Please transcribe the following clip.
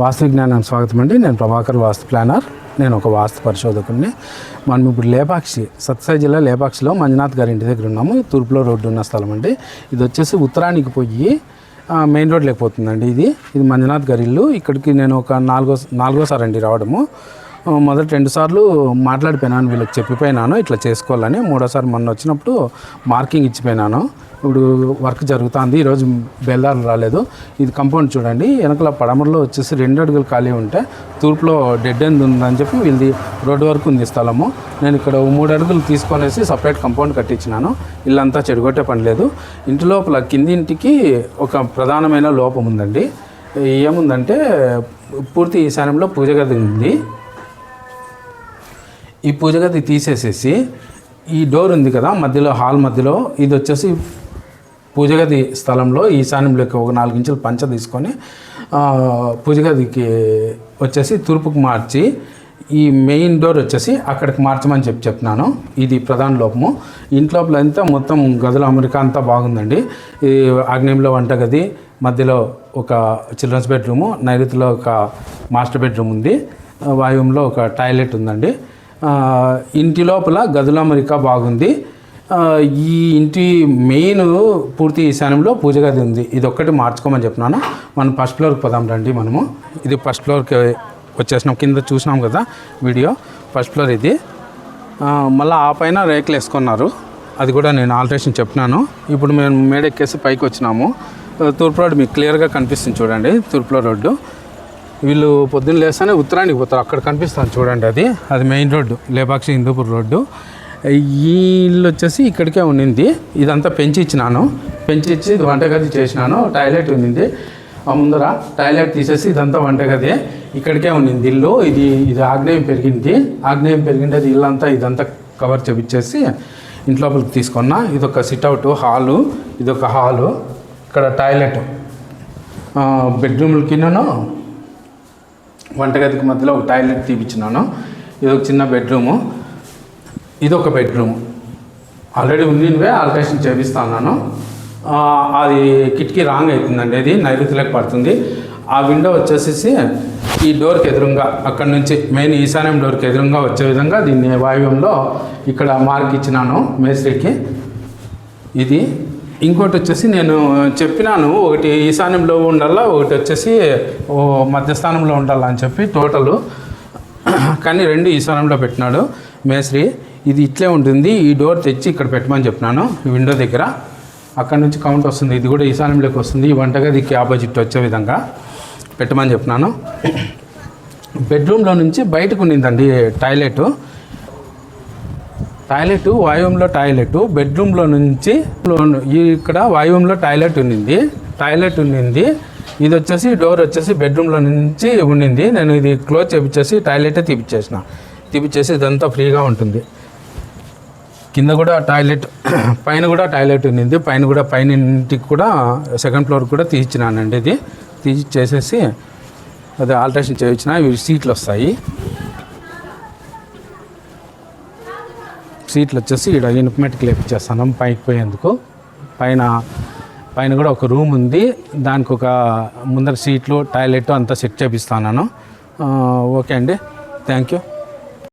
వాస్తు జ్ఞానం స్వాగతం అండి. నేను ప్రభాకర్ వాస్తు ప్లానర్. నేను ఒక వాస్తు పరిశోధకుడిని మనం ఇప్పుడు లేపాక్షి సత్సాయి జిల్లా లేపాక్షిలో మంజునాథ్ గారి ఇంటి దగ్గర ఉన్నాము. తూర్పులో రోడ్డు ఉన్న స్థలం అండి. ఇది వచ్చేసి ఉత్తరానికి పోయి మెయిన్ రోడ్ లేకపోతుందండి ఇది. ఇది మంజునాథ్ గారి ఇల్లు. ఇక్కడికి నేను ఒక నాలుగో నాలుగోసారి అండి రావడము. మొదటి రెండు సార్లు మాట్లాడిపోయినాను వీళ్ళకి చెప్పిపోయినాను ఇట్లా చేసుకోవాలని. మూడోసారి మొన్న వచ్చినప్పుడు మార్కింగ్ ఇచ్చిపోయినాను. ఇప్పుడు వర్క్ జరుగుతుంది ఈరోజు బెల్దారులు రాలేదు. ఇది కంపౌండ్ చూడండి వెనకల పడమరలో వచ్చేసి రెండు అడుగులు ఖాళీ ఉంటే తూర్పులో డెడ్ ఎండ్ ఉందని చెప్పి వీళ్ళది రోడ్డు వరకు ఉంది స్థలము. నేను ఇక్కడ మూడు అడుగులు తీసుకొనేసి సపరేట్ కంపౌండ్ కట్టించినాను. ఇల్లంతా చెడగొట్టే పని లేదు. ఇంటి లోపల కింది ఇంటికి ఒక ప్రధానమైన లోపం ఉందండి. ఏముందంటే పూర్తి ఈశాన్యంలో పూజ గది ఉంది. ఈ పూజ గది తీసేసేసి ఈ డోర్ ఉంది కదా మధ్యలో హాల్ మధ్యలో ఇది వచ్చేసి పూజగది స్థలంలో ఈశాన్యంలోకి ఒక నాలుగు ఇంచులు పంచ తీసుకొని పూజగదికి వచ్చేసి తూర్పుకు మార్చి ఈ మెయిన్ డోర్ వచ్చేసి అక్కడికి మార్చమని చెప్పి చెప్తున్నాను. ఇది ప్రధాన లోపము. ఇంట్లోపల అంతా మొత్తం గదుల అమెరికా అంతా బాగుందండి. ఈ ఆగ్నేయంలో వంటగది మధ్యలో ఒక చిల్డ్రన్స్ బెడ్రూము నైరుతిలో ఒక మాస్టర్ బెడ్రూమ్ ఉంది. వాయువంలో ఒక టాయిలెట్ ఉందండి. ఇంటి లోపల గదుల అమరిక బాగుంది. ఈ ఇంటి మెయిన్ పూర్తి ఈశాన్యంలో పూజ గది ఉంది. ఇది ఒక్కటి మార్చుకోమని చెప్తున్నాను. మనం ఫస్ట్ ఫ్లోర్కి పోదాం రండి మనము. ఇది ఫస్ట్ ఫ్లోర్కి వచ్చేసినాం. కింద చూసినాం కదా వీడియో. ఫస్ట్ ఫ్లోర్ ఇది. మళ్ళీ ఆ పైన రేకులు వేసుకున్నారు. అది కూడా నేను ఆల్టరేషన్ చెప్పినాను ఇప్పుడు మేము మేడెక్కేసి పైకి వచ్చినాము. తూర్పు రోడ్డు మీకు క్లియర్గా కనిపిస్తుంది చూడండి. తూర్పులో రోడ్డు. వీళ్ళు పొద్దున్న లేస్తానే ఉత్తరానికి పోతారు. అక్కడ కనిపిస్తాను చూడండి అది. అది main road Lepakshi Hindupur road. ఈ ఇల్లు వచ్చేసి ఇక్కడికే ఉండింది ఇదంతా పెంచి ఇచ్చినాను. పెంచి ఇచ్చి ఇది వంటగది చేసినాను. టాయిలెట్ ఉండింది ఆ ముందర టాయిలెట్ తీసేసి ఇదంతా వంటగది. ఇక్కడికే ఉండింది ఇల్లు. ఇది ఇది ఆగ్నేయం పెరిగింది. ఆగ్నేయం పెరిగింది అది ఇల్లంతా ఇదంతా కవర్ చేపించేసి ఇంట్లోపలికి తీసుకున్నా. ఇదొక సిట్అవుట్ హాలు. ఇదొక హాలు. ఇక్కడ టాయిలెట్. బెడ్రూమ్లకినూ వంటగదికి మధ్యలో ఒక టాయిలెట్ తీపిచ్చినాను ఇది ఒక చిన్న బెడ్రూము. ఇది ఒక బెడ్రూమ్. ఆల్రెడీ ఉన్నినవే ఆల్టరేషన్ చేపిస్తాను అది కిటికీ రాంగ్ అవుతుందండి అది నైరుతిలోకి పడుతుంది. ఆ విండో వచ్చేసేసి ఈ డోర్కి ఎదురుగా అక్కడ నుంచి మెయిన్ ఈశాన్యం డోర్కి ఎదురుగా వచ్చే విధంగా దీన్ని వాయువ్యంలో ఇక్కడ మార్క్ ఇచ్చినాను మేస్త్రికి. ఇది ఇంకోటి వచ్చేసి నేను చెప్పినాను ఒకటి ఈశాన్యంలో ఉండాలా ఒకటి వచ్చేసి ఓ మధ్యస్థానంలో ఉండాలా అని చెప్పి టోటలు. కానీ రెండు ఈశాన్యంలో పెట్టినాడు. మేస్త్రి ఇది ఇట్లే ఉంటుంది ఈ డోర్ తెచ్చి ఇక్కడ పెట్టమని చెప్పినాను ఈ విండో దగ్గర. అక్కడ నుంచి కౌంట్ వస్తుంది ఇది కూడా ఈశాన్యంలోకి వస్తుంది ఈ వంటగదికి ఆపోజిట్ వచ్చే విధంగా పెట్టమని చెప్పినాను. బెడ్రూమ్లో నుంచి బయటకు ఉండిందండి టాయిలెట్. టాయిలెట్ వాయువ్యంలో టాయిలెట్ బెడ్రూమ్లో నుంచి ఇక్కడ వాయువ్యంలో టాయిలెట్ ఉండింది టాయిలెట్ ఉండింది ఇది వచ్చేసి డోర్ వచ్చేసి బెడ్రూమ్లో నుంచి ఉండింది నేను ఇది క్లోజ్ చేపించేసి టాయిలెటే తీపిచ్చేసిన. తీపిచ్చేసి ఇదంతా ఫ్రీగా ఉంటుంది. కింద కూడా టాయిలెట్ పైన కూడా టాయిలెట్ ఉండింది పైన కూడా పైన ఇంటికి కూడా సెకండ్ ఫ్లోర్ కూడా తీయించినానండి ఇది. తీసి చేసేసి అదే ఆల్ట్రేషన్ చేయించిన ఇవి సీట్లు వస్తాయి. సీట్లు వచ్చేసి ఇక్కడ ఇనుపమెట్కి లేపించేస్తాను పైకి పోయేందుకు. పైన పైన కూడా ఒక రూమ్ ఉంది. దానికి ఒక ముందర సీట్లు టాయిలెట్ అంతా సెట్ చేపిస్తాను ఓకే అండి. Thank you.